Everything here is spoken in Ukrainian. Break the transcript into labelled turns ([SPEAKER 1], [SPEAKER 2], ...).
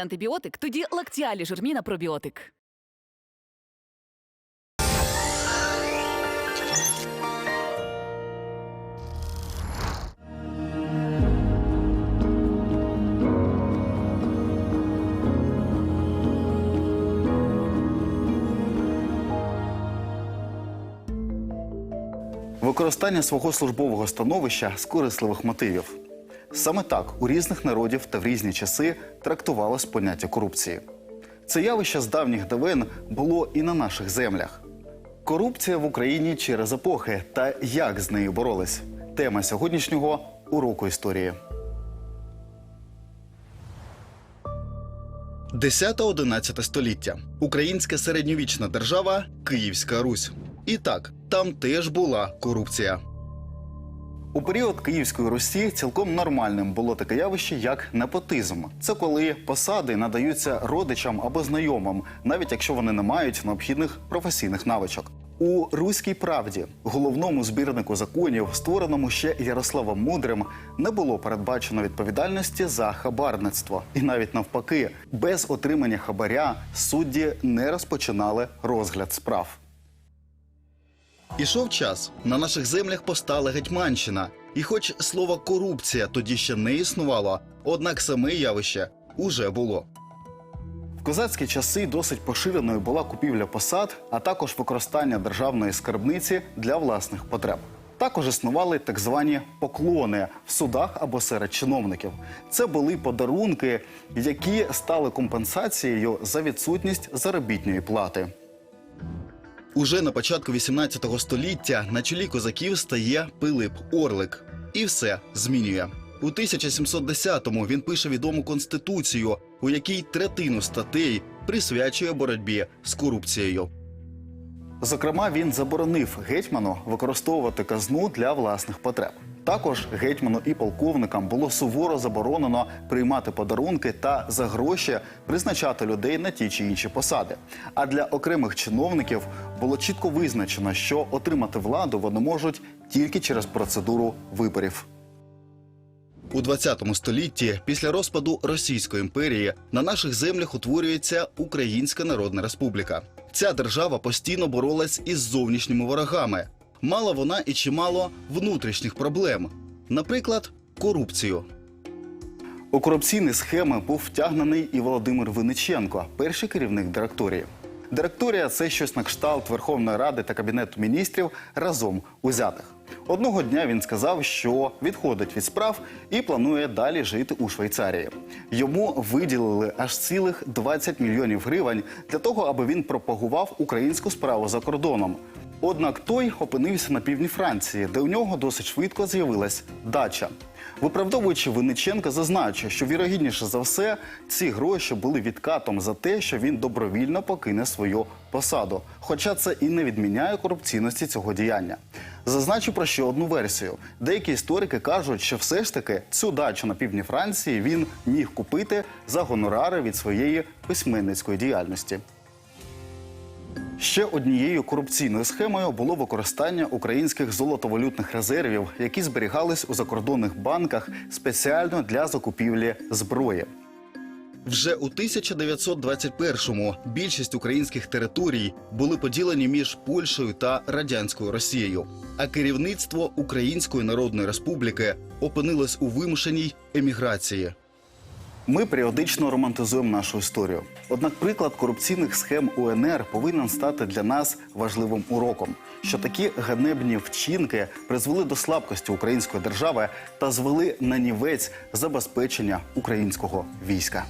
[SPEAKER 1] Антибіотик, тоді лактіалі жирміна пробіотик.
[SPEAKER 2] Використання свого службового становища з корисливих мотивів. Саме так у різних народів та в різні часи трактувалось поняття корупції. Це явище з давніх давен було і на наших землях. Корупція в Україні через епохи та як з нею боролись. Тема сьогоднішнього уроку історії. 10-11 століття. Українська середньовічна держава Київська Русь. І так, там теж була корупція. У період Київської Русі цілком нормальним було таке явище, як непотизм. Це коли посади надаються родичам або знайомим, навіть якщо вони не мають необхідних професійних навичок. У Руській правді, головному збірнику законів, створеному ще Ярославом Мудрим, не було передбачено відповідальності за хабарництво. І навіть навпаки, без отримання хабаря судді не розпочинали розгляд справ. Ішов час. На наших землях постала Гетьманщина. І хоч слово корупція тоді ще не існувало, однак саме явище уже було. В козацькі часи досить поширеною була купівля посад, а також використання державної скарбниці для власних потреб. Також існували так звані поклони в судах або серед чиновників. Це були подарунки, які стали компенсацією за відсутність заробітної плати. Уже на початку 18 століття на чолі козаків стає Пилип Орлик. І все змінює. У 1710-му він пише відому конституцію, у якій третину статей присвячує боротьбі з корупцією. Зокрема, він заборонив гетьману використовувати казну для власних потреб. Також гетьману і полковникам було суворо заборонено приймати подарунки та за гроші призначати людей на ті чи інші посади. А для окремих чиновників було чітко визначено, що отримати владу вони можуть тільки через процедуру виборів. У 20 столітті, після розпаду Російської імперії, на наших землях утворюється Українська Народна Республіка. Ця держава постійно боролась із зовнішніми ворогами. Мала вона і чимало внутрішніх проблем, наприклад, корупцію. У корупційні схеми був втягнений і Володимир Винниченко, перший керівник директорії. Директорія це щось на кшталт Верховної Ради та Кабінету міністрів разом узятих. Одного дня він сказав, що відходить від справ і планує далі жити у Швейцарії. Йому виділили аж цілих 20 мільйонів гривень для того, аби він пропагував українську справу за кордоном. Однак той опинився на півдні Франції, де у нього досить швидко з'явилась дача. Виправдовуючи Винниченка, зазначив, що вірогідніше за все ці гроші були відкатом за те, що він добровільно покине свою посаду. Хоча це і не відміняє корупційності цього діяння. Зазначу про ще одну версію. Деякі історики кажуть, що все ж таки цю дачу на півдні Франції він міг купити за гонорари від своєї письменницької діяльності. Ще однією корупційною схемою було використання українських золотовалютних резервів, які зберігались у закордонних банках спеціально для закупівлі зброї. Вже у 1921-му більшість українських територій були поділені між Польщею та радянською Росією, а керівництво Української Народної Республіки опинилось у вимушеній еміграції. Ми періодично романтизуємо нашу історію. Однак приклад корупційних схем УНР повинен стати для нас важливим уроком, що такі ганебні вчинки призвели до слабкості української держави та звели на нівець забезпечення українського війська.